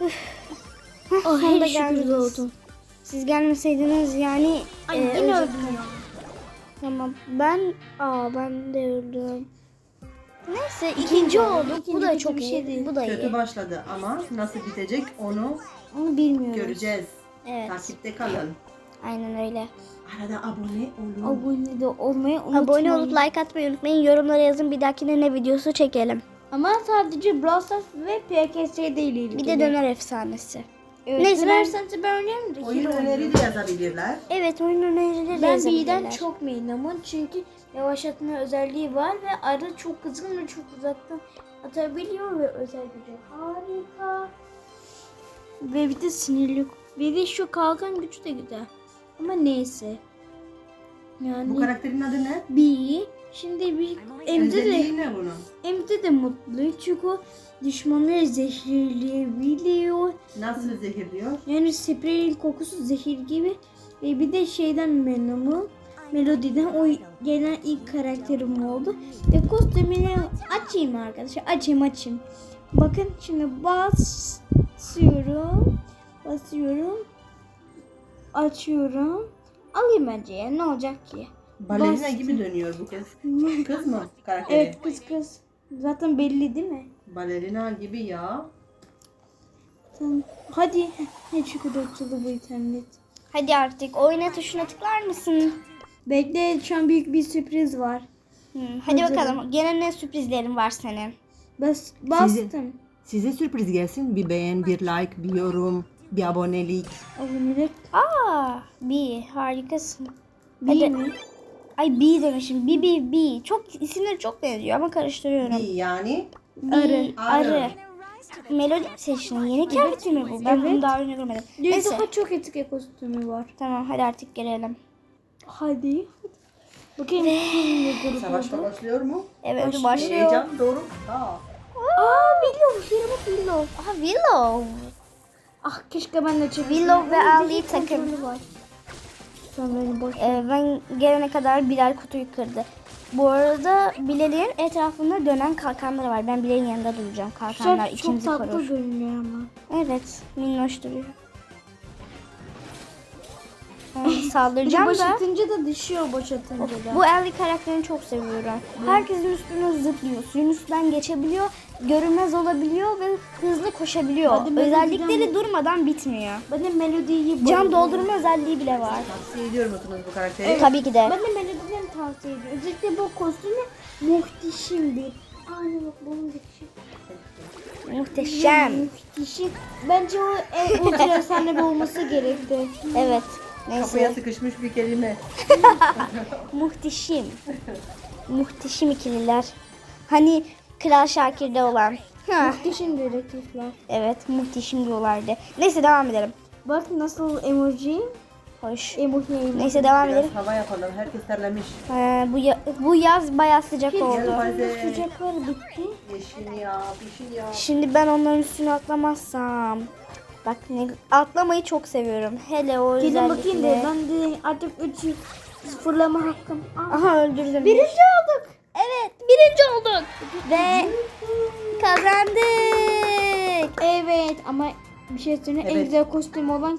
Oh, Sonunda hele şükür geldiniz. doğdum. Siz gelmeseydiniz yani Ay e, yine öldüm ya. Tamam. Ben aa ben de öldüm. Neyse ikinci olduk. Bu İkinci da kötü çok iyi. şey değil. Bu da Kötü iyi. başladı ama nasıl bitecek onu Onu bilmiyoruz. göreceğiz. Evet. Takipte kalın. Aynen öyle. Arada abone olun. Abone de olmayı unutmayın. Abone olup like atmayı unutmayın. Yorumlara yazın bir dahakine ne videosu çekelim. Ama sadece Brawl Stars ve PKS ile ilgili. Bir de döner efsanesi. Evet, Neyse, ben- efsanesi ben oynayayım da. Oyun öneri de yazabilirler. Evet oyun önerileri de Ben yazabilirler. birden çok memnunum çünkü yavaşlatma özelliği var ve arı çok kızgın ve çok uzaktan atabiliyor ve özel gücü harika. Ve bir de sinirli ve de şu kalkan gücü de güzel. Ama neyse. Yani Bu karakterin adı ne? bir şimdi bir Emre de ne bunun? Emre de mutlu çünkü o düşmanları zehirleyebiliyor. Nasıl zehirliyor? Yani spreyin kokusu zehir gibi. Ve bir de şeyden memnunum. Melodiden o gelen ilk karakterim oldu. Ve kostümünü açayım arkadaşlar. Açayım açayım. Bakın şimdi basıyorum. Basıyorum. Açıyorum. Alayım bence ya. Ne olacak ki? Balerina Bastım. gibi dönüyor bu kız. Kız mı karakteri? Evet kız kız. Zaten belli değil mi? Balerina gibi ya. Tamam. Hadi. Ne açıldı bu internet. Hadi artık oyna tuşuna tıklar mısın? Bekle şu an büyük bir sürpriz var. Hı, hadi Hazırım. bakalım. Gene ne sürprizlerin var senin? Bas, bastım. Size sürpriz gelsin. Bir beğen, bir like, bir yorum, bir abonelik. Abonelik Aa, bir harikasın. değil Hadi. mi? Ay B demişim. B B B. Çok isimleri çok benziyor ama karıştırıyorum. Bir yani Arı. Arı. Arı. Melodi mi seçtin? Yeni kıyafeti mi bu? Ben bunu daha önce görmedim. Neyse. daha çok etik kostümü var. Tamam hadi artık gelelim. Hadi. Bakayım kimin grubu savaş oldu? başlıyor mu? Evet Başlıyor. başlıyor. Heyecan doğru. Aa. Aa Willow. Yere bak Willow. Aha Willow. Ah keşke ben de çeksem. Willow ve Ali takım. var. Sen beni boş Ee, ben gelene kadar Bilal kutuyu kırdı. Bu arada Bilal'in etrafında dönen kalkanları var. Ben Bilal'in yanında duracağım. Kalkanlar Çok, çok ikimizi tatlı korur. görünüyor ama. Evet, minnoş duruyor. Saldıracağım boş da atınca da düşüyor boş atınca da. bu Ellie karakterini çok seviyorum. Herkesin üstüne zıplıyor, suyun üstünden geçebiliyor, görünmez olabiliyor ve hızlı koşabiliyor. Hadi Özellikleri durmadan bitmiyor. Ben de melodiyi Can doldurma özelliği bile var. Tavsiye ediyor musunuz bu karakteri? Tabii ki de. Ben de melodiden tavsiye ediyorum. Özellikle bu kostümü muhteşemdir. Aynen bak bunun şey. Muhteşem. Muhteşem. Bence o en ultra efsanevi olması gerekti. Evet. Kapıya Neyse. sıkışmış bir kelime. Muhteşem. Muhteşem ikililer. Hani Kral Şakir'de olan. Ha. Muhteşem dedektifler. Evet muhteşem diyorlardı. Neyse devam edelim. Bak nasıl emoji. Hoş. Emoji emoji. Neyse devam Biraz edelim. hava yapalım. Herkes terlemiş. Ee, bu, ya- bu yaz bayağı sıcak oldu. Sıcaklar bitti. Yeşil ya, yeşil ya. Şimdi ben onların üstüne atlamazsam. Bak ne atlamayı çok seviyorum. Hele o Gelin bakayım da ben de artık 3 sıfırlama hakkım. Aa, Aha öldürdüm. birinci olduk. Evet birinci olduk. Ve kazandık. Evet ama bir şey söyleyeyim. En Evet. güzel kostüm olan